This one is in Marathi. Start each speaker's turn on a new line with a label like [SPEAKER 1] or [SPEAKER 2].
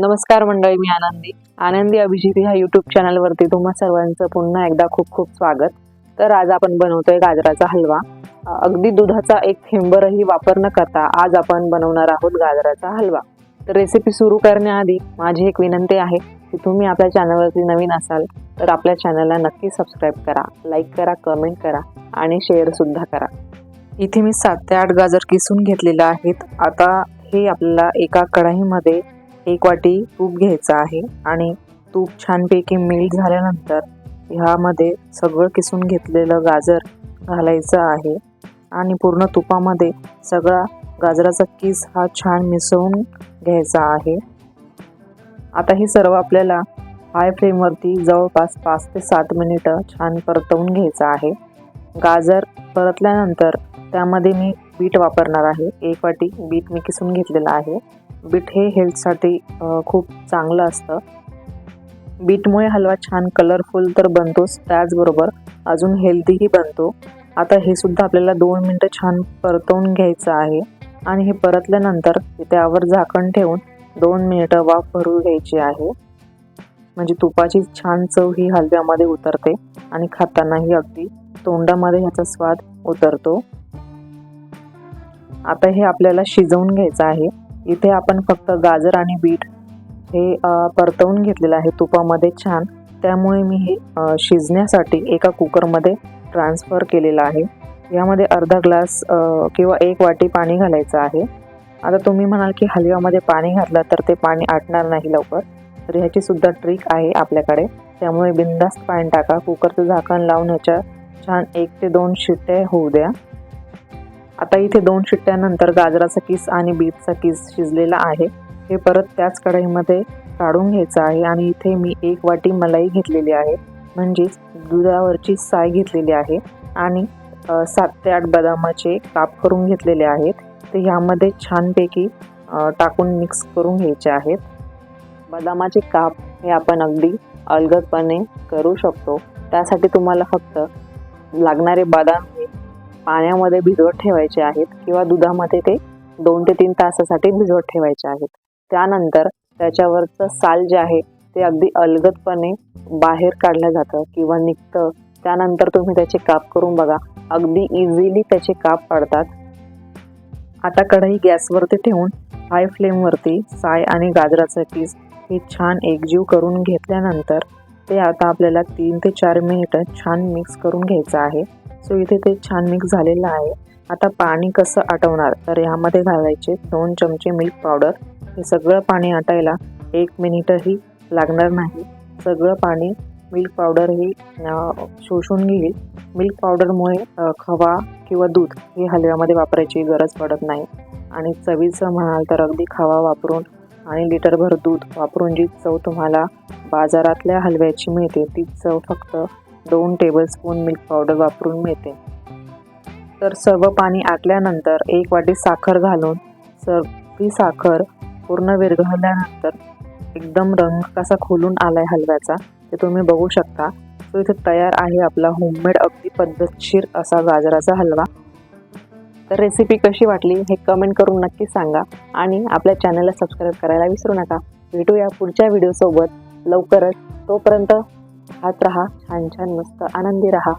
[SPEAKER 1] नमस्कार मंडळी मी आनंदी. आनंदी अभिजित ह्या युट्यूब चॅनलवरती तुम्हा सर्वांचं पुन्हा एकदा खूप खूप स्वागत. तर आज आपण बनवतोय गाजराचा हलवा. अगदी दुधाचा एक थेंबरही वापर न करता आज आपण बनवणार आहोत गाजराचा हलवा. तर रेसिपी सुरू करण्याआधी माझी एक विनंती आहे की तुम्ही आपल्या चॅनलवरती नवीन असाल तर आपल्या चॅनलला नक्की सबस्क्राईब करा लाईक करा कमेंट करा आणि शेअर सुद्धा करा. इथे मी सात ते आठ गाजर किसून घेतलेले आहेत. आता हे आपल्याला एका कढाईमध्ये एक वाटी तूप घ्यायचं आहे आणि तूप छानपैकी मिल्ट झाल्यानंतर ह्यामध्ये सगळं किसून घेतलेलं गाजर घालायचं आहे आणि पूर्ण तुपामध्ये सगळा गाजराचा किस हा छान मिसळून घ्यायचा आहे. आता हे सर्व आपल्याला हाय फ्लेमवरती जवळपास पाच ते सात मिनिटं छान परतवून घ्यायचं आहे. गाजर परतल्यानंतर त्यामध्ये मी बीट वापरणार आहे. एक वाटी बीट मी किसून घेतलेलं आहे. बीट हे हेल्थसाठी खूप चांगलं असतं. बीटमुळे हलवा छान कलरफुल तर बनतोच त्याचबरोबर अजून हेल्दीही बनतो. आता हे सुद्धा आपल्याला दोन मिनटं छान परतवून घ्यायचं आहे. आणि हे परतल्यानंतर त्यावर झाकण ठेवून दोन मिनिटं वाफ भरू घ्यायची आहे. म्हणजे तुपाची छान चव ही हलव्यामध्ये उतरते आणि खातानाही अगदी तोंडामध्ये ह्याचा स्वाद उतरतो. आता हे आपल्याला शिजवून घ्यायचं आहे. इथे आपण फक्त गाजर आणि बीट हे परतवून घेतलेलं आहे तुपामध्ये छान. त्यामुळे मी हे शिजण्यासाठी एका कुकरमध्ये ट्रान्सफर केलेलं आहे. यामध्ये अर्धा ग्लास किंवा एक वाटी पाणी घालायचं आहे. आता तुम्ही म्हणाल की हलव्यामध्ये पाणी घातलं तर ते पाणी आटणार नाही लवकर. तर ह्याची सुद्धा ट्रिक आहे आपल्याकडे. त्यामुळे बिंदास्त पाणी टाका. कुकरचं झाकण लावून ह्याच्या छान एक ते दोन शिट्टे होऊ द्या. आता इथे दोन शिट्ट्यानंतर गाजराचा किस आणि बीटचा किस शिजलेला आहे. हे परत त्याच कढईमध्ये काढून घ्यायचं आहे आणि इथे मी एक वाटी मलाई घेतलेली आहे. म्हणजेच दुधावरची साय घेतलेली आहे आणि सात ते आठ बदामाचे काप करून घेतलेले आहेत. ते ह्यामध्ये छानपैकी टाकून मिक्स करून घ्यायचे आहेत. बदामाचे काप हे आपण अगदी अलगदपणे करू शकतो. त्यासाठी तुम्हाला फक्त लागणारे बदाम पाण्यामध्ये भिजवत ठेवायचे आहेत किंवा दुधामध्ये ते दोन ते तीन तासासाठी भिजवत ठेवायचे आहेत. त्यानंतर त्याच्यावरचं साल जे आहे ते अगदी अलगदपणे बाहेर काढलं जातं किंवा निघतं. त्यानंतर तुम्ही त्याचे काप करून बघा. अगदी इझिली त्याचे काप पाडतात. आता कढई गॅसवरती ठेवून हाय फ्लेमवरती साय आणि गाजराचं पीस हे छान एकजीव करून घेतल्यानंतर ते आता आपल्याला तीन ते चार मिनिटं छान मिक्स करून घ्यायचं आहे. सो इथे ते छान मिक्स झालेलं आहे. आता पाणी कसं आटवणार? तर यामध्ये घालायचे दोन चमचे मिल्क पावडर हे सगळं पाणी आटायला एक मिनिटही लागणार नाही. सगळं पाणी मिल्क पावडर ही शोषून घेईल. मिल्क पावडरमुळे खवा किंवा दूध हे हलव्यामध्ये वापरायची गरज पडत नाही. आणि चवीचं म्हणाल तर अगदी खवा वापरून आणि लिटरभर दूध वापरून जी चव तुम्हाला बाजारातल्या हलव्याची मिळते ती चव फक्त दोन टेबलस्पून मिल्क पावडर वापरून मिळते. तर सर्व पाणी आटल्यानंतर एक वाटी साखर घालून सर्व साखर पूर्ण विरघळल्यानंतर एकदम रंग कसा खोलून आलाय हलव्याचा ते तुम्ही बघू शकता. तो इथे तयार आहे आपला होममेड अगदी पद्धतशीर असा गाजराचा हलवा. तर रेसिपी कशी वाटली हे कमेंट करून नक्की सांगा आणि आपल्या चॅनलला सबस्क्राईब करायला विसरू नका. भेटूया पुढच्या व्हिडिओसोबत लवकरच तोपर्यंत खात राहा छान छान मस्त आनंदी राहा.